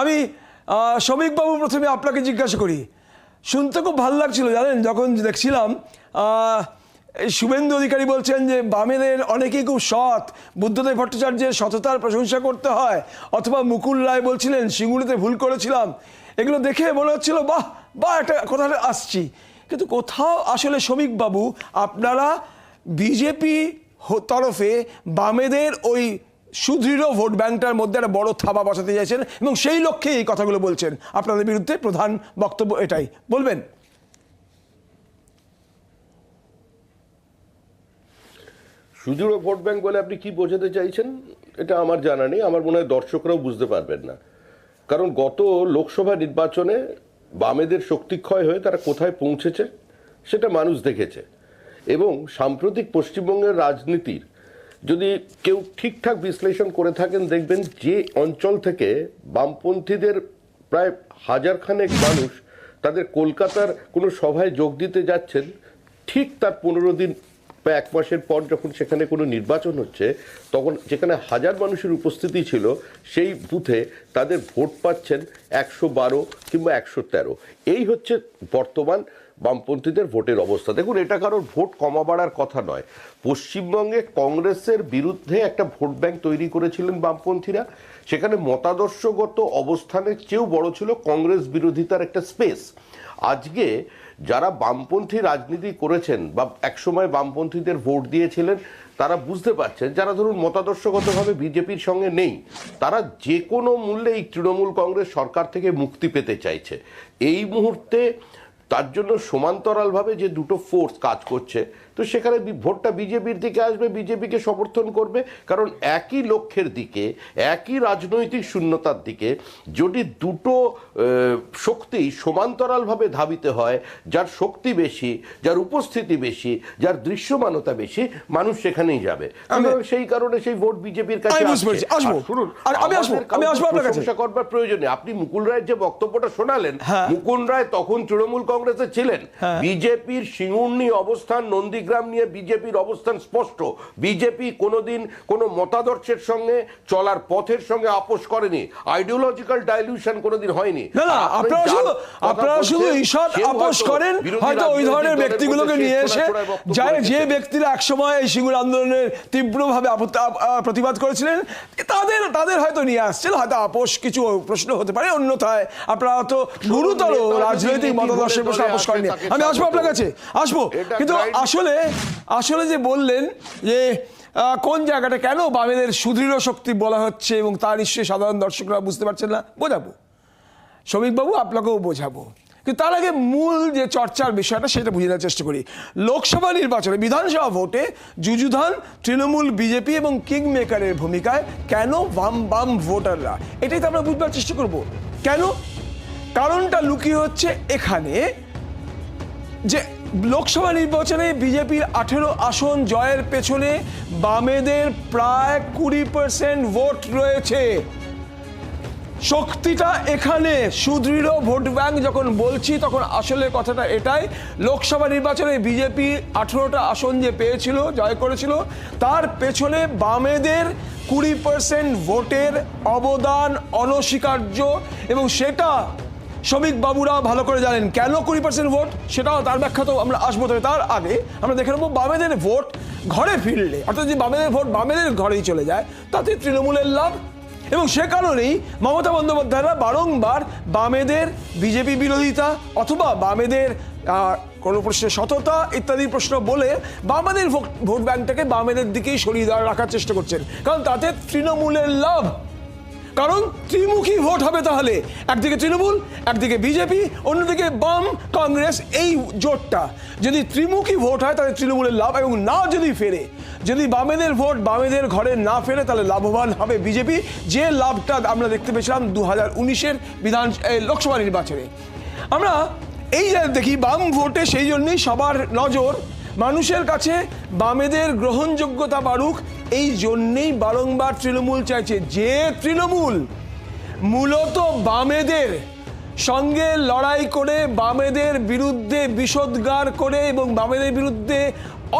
আমি শ্রমিকবাবু প্রথমে আপনাকে জিজ্ঞাসা করি। শুনতে খুব ভালো লাগছিল, জানেন? যখন দেখছিলাম শুভেন্দু অধিকারী বলছেন যে, বামেদের অনেকেই খুব সৎ, বুদ্ধদেব ভট্টাচার্যের সততার প্রশংসা করতে হয়, অথবা মুকুল রায় বলছিলেন সিঙ্গুরিতে ভুল করেছিলাম। এগুলো দেখে মনে হচ্ছিল, বাহ বাহ, একটা কথাটা আসছি। কিন্তু কোথাও আসলে শ্রমিকবাবু, আপনারা বিজেপি তরফে বামেদের ওই সুদৃঢ় ভোট ব্যাংকটার মধ্যে একটা বড় থাবা বসাতে চাইছেন এবং সেই লক্ষ্যে এই কথাগুলো বলছেন। আপনাদের বিরুদ্ধে প্রধান বক্তব্য এটাই। বলবেন? সুদৃঢ় ভোট ব্যাংক বলে আপনি কি বোঝাতে চাইছেন? এটা আমার জানা নেই। আমার মনে হয় দর্শকরাও বুঝতে পারবেন না। কারণ গত লোকসভা নির্বাচনে বামেদের শক্তিক্ষয় হয়ে তারা কোথায় পৌঁছেছে, সেটা মানুষ দেখেছে। এবং সাম্প্রতিক পশ্চিমবঙ্গের রাজনীতির যদি কেউ ঠিকঠাক বিশ্লেষণ করে থাকেন, দেখবেন যে অঞ্চল থেকে বামপন্থীদের প্রায় হাজার খানেক মানুষ তাদের কলকাতার কোনো সভায় যোগ দিতে যাচ্ছেন, ঠিক তার পনেরো দিন বা এক মাসের পর যখন সেখানে কোনো নির্বাচন হচ্ছে, তখন যেখানে হাজার মানুষের উপস্থিতি ছিল, সেই বুথে তাদের ভোট পাচ্ছেন একশো বারো কিংবা একশো তেরো। এই হচ্ছে বর্তমান বামপন্থীদের ভোটের অবস্থা। দেখুন, এটা কারোর ভোট কমা বাড়ার কথা নয়। পশ্চিমবঙ্গে কংগ্রেসের বিরুদ্ধে একটা ভোট ব্যাংক তৈরি করেছিলেন বামপন্থীরা। সেখানে মতাদর্শগত অবস্থানের চেয়েও বড় ছিল কংগ্রেস বিরোধিতার একটা স্পেস। আজকে যারা বামপন্থী রাজনীতি করেছেন বা একসময় বামপন্থীদের ভোট দিয়েছিলেন, তারা বুঝতে পারছেন, যারা ধরুন মতাদর্শগতভাবে বিজেপির সঙ্গে নেই, তারা যে কোনো মূল্যে এই তৃণমূল কংগ্রেস সরকার থেকে মুক্তি পেতে চাইছে। এই মুহূর্তে তার জন্য সমান্তরালভাবে যে দুটো ফোর্স কাজ করছে তো সেখানে ভোটটা বিজেপির দিকে আসবে বিজেপিকে সমর্থন করবে কারণ একই লক্ষ্যের দিকে একই রাজনৈতিক শূন্যতার দিকে যদি দুটো শক্তি সমান্তরালভাবে ধাবিতে হয় যার শক্তি বেশি যার উপস্থিতি বেশি যার দৃশ্যমানতা বেশি মানুষ সেখানেই যাবে সেই কারণে সেই ভোট বিজেপির কাছে শুনুন আমি আসব, আপনার। করবার প্রয়োজন আপনি মুকুল রায়ের যে বক্তব্যটা শোনালেন হ্যাঁ। মুকুল রায় তখন তৃণমূল কংগ্রেসে ছিলেন হ্যাঁ। বিজেপির সিঙ্গুর্নি অবস্থান নন্দীগ্রাম নিয়ে বিজেপির অবস্থান স্পষ্ট। বিজেপি কোনোদিন কোনো মতাদর্শের সঙ্গে চলার পথের সঙ্গে আপোষ করেনি। আইডিওলজিক্যাল ডাইলিউশন কোনোদিন হয়নি। আপনারা শুধু কথা আপনারা শুধু ঈষৎ আপোষ করেন। হয়তো ওই ধরনের ব্যক্তিগুলোকে নিয়ে এসে যে ব্যক্তিরা একসময় এই সিঙ্গুর আন্দোলনের তীব্রভাবে প্রতিবাদ করেছিলেন তাদের তাদের হয়তো নিয়ে আসছেন হয়তো আপোষ কিছু প্রশ্ন হতে পারে। অন্যথায় আপনারা হয়তো গুরুতর রাজনৈতিক মতাদর্শের প্রশ্ন আপোষ করেনি আমি আসব আপনার কাছে আসব। কিন্তু গ্রাইড- আসলে আসলে যে বললেন যে কোন জায়গাটা কেন বামেদের সুদৃঢ় শক্তি বলা হচ্ছে এবং তা নিশ্চয়ই সাধারণ দর্শকরা বুঝতে পারছেন না, বোঝাবো। শ্রমিকবাবু, আপনাকেও বোঝাবো। কিন্তু তার আগে মূল যে চর্চার বিষয়টা সেটা বুঝে নেওয়ার চেষ্টা করি। লোকসভা নির্বাচনে, বিধানসভা ভোটে যুযুধান, তৃণমূল, বিজেপি এবং কিং মেকারের ভূমিকায় কেন বাম বাম ভোটাররা? এটাই তো আমরা বুঝবার চেষ্টা করব। কেন? কারণটা লুকিয়ে হচ্ছে এখানে যে লোকসভা নির্বাচনে বিজেপির আঠেরো আসন জয়ের পেছনে বামেদের প্রায় কুড়ি পার্সেন্ট ভোট রয়েছে। শক্তিটা এখানে, সুদৃঢ় ভোট ব্যাংক যখন বলছি, তখন আসলে কথাটা এটাই। লোকসভা নির্বাচনে বিজেপি আঠেরোটা আসন যে পেয়েছিল, জয় করেছিল, তার পেছনে বামেদের কুড়ি পার্সেন্ট ভোটের অবদান অনস্বীকার্য এবং সেটা শ্রমিক বাবুরা ভালো করে জানেন কেন কুড়ি পার্সেন্ট ভোট? সেটাও তার ব্যাখ্যা তো আমরা আসব তবে তার আগে। আমরা দেখে নেব বামেদের ভোট ঘরে ফিরলে, অর্থাৎ যে বামেদের ভোট বামেদের ঘরেই চলে যায়, তাতে তৃণমূলের লাভ। এবং সে কারণেই মমতা বন্দ্যোপাধ্যায়রা বারংবার বামেদের বিজেপি বিরোধিতা অথবা বামেদের কোনো প্রশ্নে সততা ইত্যাদি প্রশ্ন বলে বামেদের ভোট- ভোট ব্যাংকটাকে বামেদের দিকেই সরিয়ে দেওয়া রাখার চেষ্টা করছেন। কারণ তাতে তৃণমূলের লাভ। কারণ ত্রিমুখী ভোট হবে তাহলে। একদিকে তৃণমূল, একদিকে বিজেপি, অন্যদিকে বাম কংগ্রেস, এই জোটটা। যদি ত্রিমুখী ভোট হয়, তাহলে তৃণমূলের লাভ, এবং না যদি ফেরে, যদি বামেদের ভোট বামেদের ঘরে না ফেরে, তাহলে লাভবান হবে বিজেপি। যে লাভটা আমরা দেখতে পেয়েছিলাম দু হাজার উনিশের বিধান লোকসভা নির্বাচনে। আমরা এই দেখি, বাম ভোটে সেই জন্যই সবার নজর মানুষের কাছে বামেদের গ্রহণযোগ্যতা বাড়ুক, এই জন্যেই বারংবার তৃণমূল চাইছে। যে তৃণমূল মূলত বামেদের সঙ্গে লড়াই করে, বামেদের বিরুদ্ধে বিষোদ্গার করে এবং বামেদের বিরুদ্ধে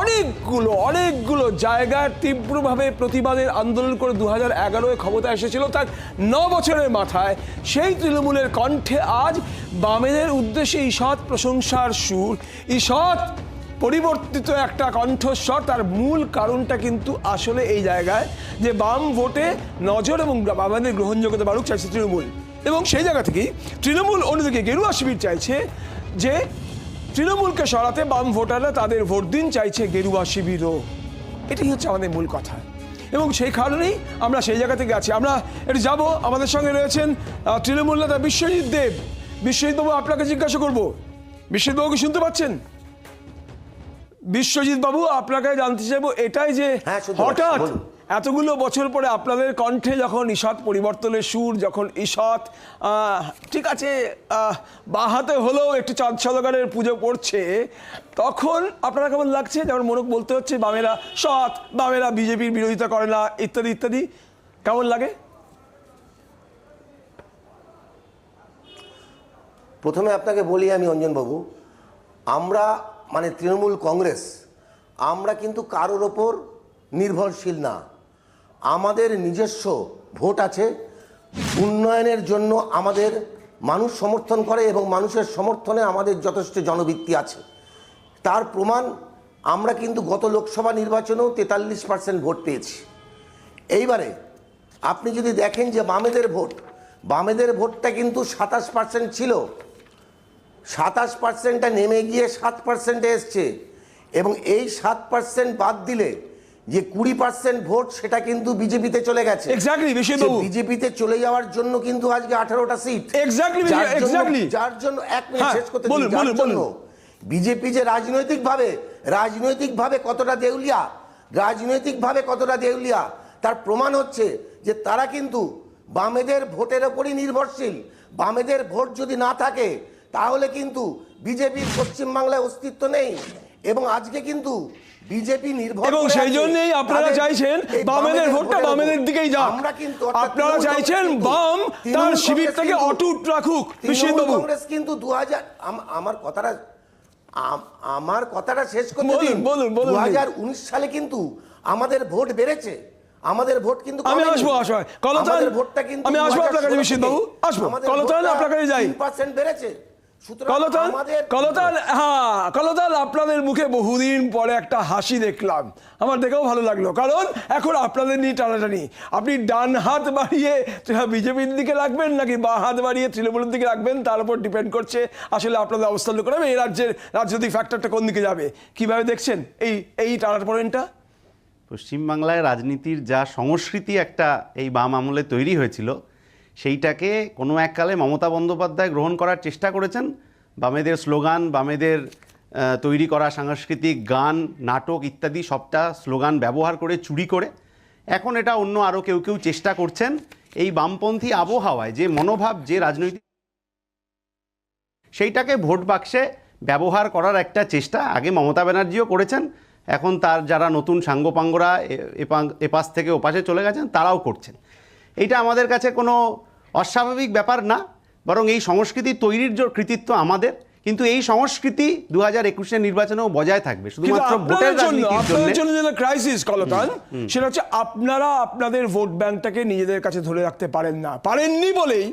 অনেকগুলো অনেকগুলো জায়গায় তীব্রভাবে প্রতিবাদের আন্দোলন করে দু হাজার এগারোয় ক্ষমতা এসেছিল তার ন বছরের মাথায়। সেই তৃণমূলের কণ্ঠে আজ বামেদের উদ্দেশ্যে ঈষৎ প্রশংসার সুর, ঈষৎ পরিবর্তিত একটা কণ্ঠস্বর, তার মূল কারণটা কিন্তু আসলে এই জায়গায় যে বাম ভোটে নজর এবং বামেদের গ্রহণযোগ্যতা বাড়ুক চাইছে তৃণমূল। এবং সেই জায়গা থেকেই তৃণমূল অন্যদিকে গেরুয়া শিবির চাইছে যে তৃণমূলকে সরাতে বাম ভোটাররা তাদের ভোট দিন চাইছে গেরুয়া শিবিরও। এটাই হচ্ছে আমাদের মূল কথা। এবং সেই কারণেই আমরা সেই জায়গা থেকে আছি। আমরা একটু যাব, আমাদের সঙ্গে রয়েছেন তৃণমূল নেতা বিশ্বজিৎ দেব। বিশ্বজিৎ বাবু, আপনাকে জিজ্ঞাসা করব। বিশ্বজিৎ বাবু কি শুনতে পাচ্ছেন? বিশ্বজিৎ বাবু আপনাকে জানতে চাইব এটাই যে হ্যাঁ, হঠাৎ এতগুলো বছর পরে আপনাদের কণ্ঠে যখন ঈষৎ পরিবর্তনের সুর যখন ঈষৎ ঠিক আছে বাহাতে হলেও একটু চাঁদ সদাগরের পুজো পড়ছে তখন আপনারা কেমন লাগছে? যেমন মনক বলতে হচ্ছে বামেরা সৎ বামেরা বিজেপির বিরোধিতা করে না ইত্যাদি ইত্যাদি। কেমন লাগে? প্রথমে আপনাকে বলি আমি অঞ্জনবাবু আমরা মানে তৃণমূল কংগ্রেস, আমরা কিন্তু কারোর ওপর নির্ভরশীল না। আমাদের নিজস্ব ভোট আছে, উন্নয়নের জন্য আমাদের মানুষ সমর্থন করে এবং মানুষের সমর্থনে আমাদের যথেষ্ট জনবৃত্তি আছে। তার প্রমাণ আমরা কিন্তু গত লোকসভা নির্বাচনেও তেতাল্লিশ পার্সেন্ট ভোট পেয়েছি। এইবারে আপনি যদি দেখেন যে বামেদের ভোট, বামেদের ভোটটা কিন্তু সাতাশ পার্সেন্ট ছিল সাতাশ পার্সেন্টটা নেমে গিয়ে সাত পার্সেন্টে এসছে। এবং এই সাত পার্সেন্ট বাদ দিলে যে কুড়ি পার্সেন্ট ভোট সেটা কিন্তু বিজেপিতে চলে গেছে। বিজেপিতে চলে যাওয়ার জন্য কিন্তু আজকে আঠারোটা সিট যার জন্য- যার জন্য এক মিনিট হ্যাঁ, শেষ করতে জন্য। বিজেপি যে রাজনৈতিকভাবে রাজনৈতিকভাবে কতটা দেউলিয়া রাজনৈতিকভাবে কতটা দেউলিয়া তার প্রমাণ হচ্ছে যে তারা কিন্তু বামেদের ভোটের ওপরই নির্ভরশীল। বামেদের ভোট যদি না থাকে তাহলে কিন্তু বিজেপির পশ্চিমবাংলায় অস্তিত্ব নেই এবং আজকে কিন্তু বিজেপি নির্ভর এবং সেই জন্যই আপনারা চাইছেন বামেদের ভোটটা বামেদের দিকেই যাক আমরা কিন্তু আপনারা চাইছেন বাম তার শিবিরটাকে অটুট রাখুক তৃণমূল কংগ্রেস কিন্তু দু আমার কথাটা আমার কথাটা শেষ করতে দিন বলুন, দু। হাজার সালে কিন্তু আমাদের ভোট বেড়েছে আমাদের ভোট কিন্তু আমি। আসব। কলতান, ভোটটা কিন্তু আমি আসব আপনার কাছে 2016 বিশ্বজিৎ বাবু, আসব। কলতান, আপনার কাছে যাই। 3% বেড়েছে হ্যাঁ কলতান আপনাদের মুখে বহুদিন পরে একটা হাসি দেখলাম। আমার দেখেও ভালো লাগল। কারণ এখন আপনাদের নিয়ে টানাটানি। আপনি ডান হাত বাড়িয়ে বিজেপির দিকে রাখবেন নাকি বা হাত বাড়িয়ে তৃণমূলের দিকে রাখবেন তার উপর ডিপেন্ড করছে আসলে আপনাদের অবস্থান লক্ষ্য রাখবে এই রাজ্যের রাজনৈতিক ফ্যাক্টরটা কোন দিকে যাবে? কীভাবে দেখছেন এই এই টানার পয়েন্টটা পশ্চিমবাংলায় রাজনীতির যা সংস্কৃতি একটা এই বাম আমলে তৈরি হয়েছিল সেইটাকে কোনো এককালে মমতা বন্দ্যোপাধ্যায় গ্রহণ করার চেষ্টা করেছেন। বামেদের স্লোগান, বামেদের তৈরি করা সাংস্কৃতিক গান, নাটক ইত্যাদি সবটা স্লোগান ব্যবহার করে, চুরি করে। এখন এটা অন্য আরও কেউ কেউ চেষ্টা করছেন। এই বামপন্থী আবহাওয়ায় যে মনোভাব, যে রাজনৈতিক সেইটাকে ভোট বাক্সে ব্যবহার করার একটা চেষ্টা আগে মমতা ব্যানার্জিও করেছেন। এখন তার যারা নতুন সাঙ্গপাঙ্গরা এপাশ থেকে ওপাশে চলে গেছেন, তারাও করছেন। এইটা আমাদের কাছে কোনো অস্বাভাবিক ব্যাপার না বরং এই সংস্কৃতি তৈরির যে কৃতিত্ব আমাদের। কিন্তু এই সংস্কৃতি দু হাজার একুশের নির্বাচনেও বজায় থাকবে শুধুমাত্র ভোটের জন্য রাজনীতির জন্য। জন্য যেটা ক্রাইসিস কলতান সেটা হচ্ছে আপনারা আপনাদের ভোট ব্যাংকটাকে নিজেদের কাছে ধরে রাখতে পারেন না। পারেননি বলেই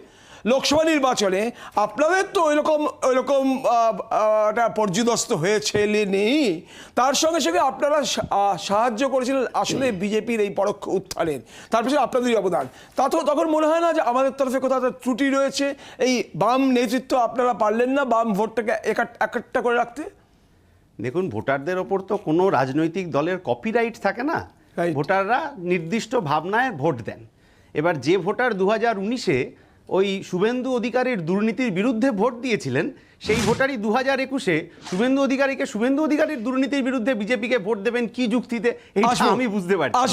লোকসভা নির্বাচনে আপনাদের তো ওইরকম ওইরকম একটা পর্যুদস্ত হয়েছে নেই। তার সঙ্গে সঙ্গে আপনারা সাহায্য করেছিলেন আসলে বিজেপির এই পরোক্ষ উত্থানের। তার পিছনে আপনাদেরই অবদান। তা তো তখন মনে হয় না যে আমাদের তরফে কোথাও ত্রুটি রয়েছে। এই বাম নেতৃত্ব আপনারা পারলেন না বাম ভোটটাকে একা- একটা করে রাখতে? দেখুন ভোটারদের ওপর তো কোনো রাজনৈতিক দলের কপিরাইট থাকে না. ভোটাররা নির্দিষ্ট ভাবনায় ভোট দেন। এবার যে ভোটার দু হাজার উনিশে ওই শুভেন্দু অধিকারীর দুর্নীতির বিরুদ্ধে ভোট দিয়েছিলেন সেই ভোটারই দু হাজার একুশে শুভেন্দু অধিকারীকে শুভেন্দু অধিকারীর দুর্নীতির বিরুদ্ধে বিজেপিকে ভোট দেবেন কি যুক্তিতে এই। আমি বুঝতে পারছি না।